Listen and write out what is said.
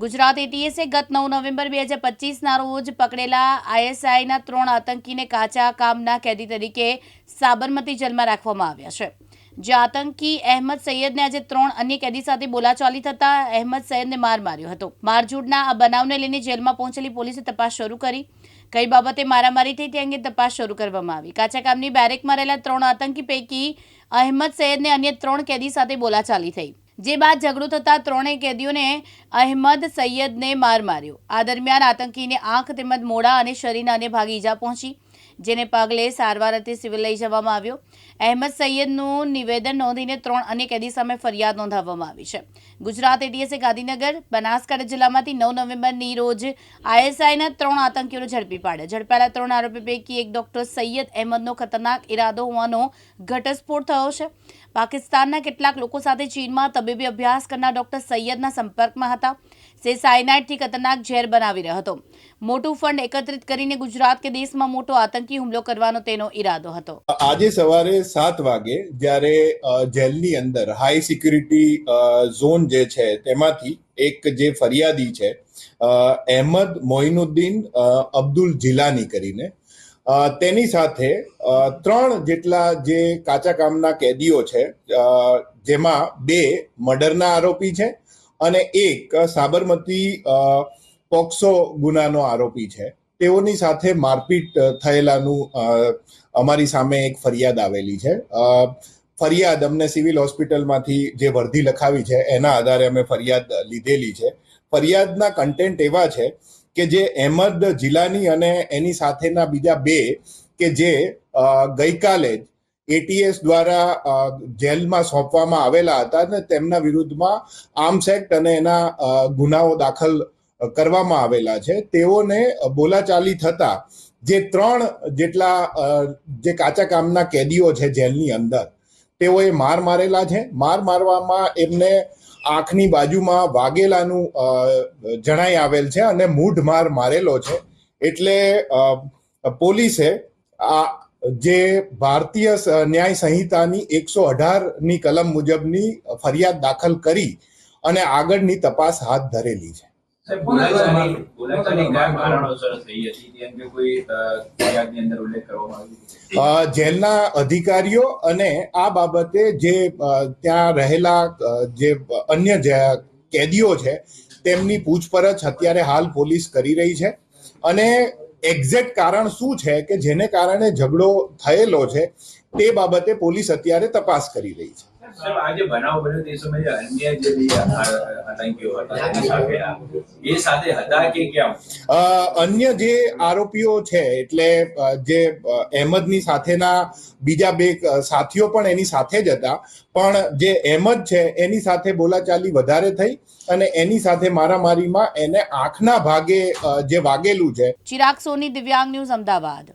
ગુજરાત એટીએસે ગત નવ નવેમ્બર બે હજાર પચીસના રોજ પકડેલા આઈએસઆઈના ત્રણ આતંકીને કાચા કામના કેદી તરીકે સાબરમતી જેલમાં રાખવામાં આવ્યા છે. જે આતંકી અહેમદ સૈયદને આજે ત્રણ અન્ય કેદી સાથે બોલાચાલી થતા અહેમદ સૈયદને માર માર્યો હતો. મારઝૂડના આ બનાવને લઈને જેલમાં પહોંચેલી પોલીસે તપાસ શરૂ કરી. કઈ બાબતે મારામારી થઈ તે અંગે તપાસ શરૂ કરવામાં આવી. કાચા કામની બેરેકમાં રહેલા ત્રણ આતંકી પૈકી અહેમદ સૈયદને અન્ય ત્રણ કેદી સાથે બોલાચાલી થઈ. જે બાદ ઝઘડો થતાં ત્રણેય કેદીઓને અહેમદ સૈયદને માર માર્યો. આ દરમિયાન આતંકીને આંખ તેમજ મોડા અને શરીરના અને ભાગે ઈજા પહોંચી. જેને પગલે સારવાર અર્થે સિવિલ લઈ જવામાં આવ્યો. અહેમદ સૈયદનું નિવેદન નોંધીને ત્રણ અન્ય કેદી સામે ફરિયાદ નોંધાવવામાં આવી છે. ગુજરાત એટીએસે ગાંધીનગર, બનાસકાંઠા જિલ્લામાંથી નવ નવેમ્બરની રોજ આઈએસઆઈના ત્રણ આતંકીઓને ઝડપી પાડ્યા. ઝડપાયેલા ત્રણ આરોપી પૈકી એક ડોક્ટર સૈયદ અહેમદનો ખતરનાક ઇરાદો હોવાનો ઘટસ્ફોટ થયો છે. પાકિસ્તાનના કેટલાક લોકો સાથે ચીનમાં તબીબી અભ્યાસ કરનાર ડોક્ટર સૈયદના સંપર્કમાં હતા. તે સાયનાઇડથી ખતરનાક ઝેર બનાવી રહ્યો હતો. મોટું ફંડ એકત્રિત કરીને ગુજરાત કે દેશમાં મોટો આતંકી હુમલો કરવાનો તેનો ઈરાદો હતો. આજે સવારે સાત વાગે જ્યારે જેલની અંદર હાઈ સિક્યુરિટી ઝોન જે છે તેમાંથી એક જે ફરિયાદી છે અહેમદ મોઇનુદ્દીન અબ્દુલ જિલાની કરીને તેની સાથે ત્રણ જેટલા જે કાચા કામના કેદીઓ છે જેમાં બે મર્ડરના આરોપી છે અને એક સાબરમતી પોક્સો ગુનાનો આરોપી છે. તેઓની સાથે મારપીટ થયેલાનું અમારી સામે એક ફરિયાદ આવેલી છે. ફરિયાદ અમને સિવિલ હોસ્પિટલમાંથી જે વર્ધી લખાવી છે, એના આધારે અમે ફરિયાદ લીધેલી છે. ફરિયાદના કન્ટેન્ટ એવા છે કે જે અહેમદ જિલ્લાની અને એની સાથેના બીજા બે કે જે ગઈકાલે એટીએસ દ્વારા જેલમાં સોંપવામાં આવેલા હતા અને તેમના વિરુદ્ધમાં આર્મ્સ એક્ટ અને એના ગુનાઓ દાખલ કરવામાં આવેલા છે. તેઓને બોલાચાલી થતા જે ત્રણ જેટલા જે કાચા કામના કેદીઓ છે જેલની અંદર, તેઓએ માર મારેલા છે. માર મારવામાં એમને આંખની બાજુમાં વાગેલાનું જણાઈ આવેલ છે અને મૂઢ માર મારેલો છે. એટલે પોલીસે આ જે ભારતીય ન્યાય સંહિતાની એકસો અઢારની કલમ મુજબની ફરિયાદ દાખલ કરી અને આગળની તપાસ હાથ ધરેલી છે. જેલના અધિકારીઓ અને આ બાબતે જે ત્યાં રહેલા જે અન્ય જે કેદીઓ છે તેમની પૂછપરછ અત્યારે હાલ પોલીસ કરી રહી છે. અને એક્ઝેક્ટ કારણ શું છે કે જેને કારણે ઝઘડો થયેલો છે તે બાબતે પોલીસ અત્યારે તપાસ કરી રહી છે. સાહેબ આ બનાવ બન્યો તે સમયે અન્ય જે આતંકીઓ હતા એ સાથે હતા કે કેમ? અન્ય જે આરોપીઓ છે એટલે જે અહેમદની સાથેના બીજા બે સાથીઓ પણ એની સાથે જ હતા. પણ જે અહેમદ છે એની સાથે બોલાચાલી વધારે થઈ અને એની સાથે મારામારીમાં એને આંખના ભાગે જે વાગેલું છે. ચિરાગ સોની દિવ્યાંગ ન્યૂઝ અમદાવાદ.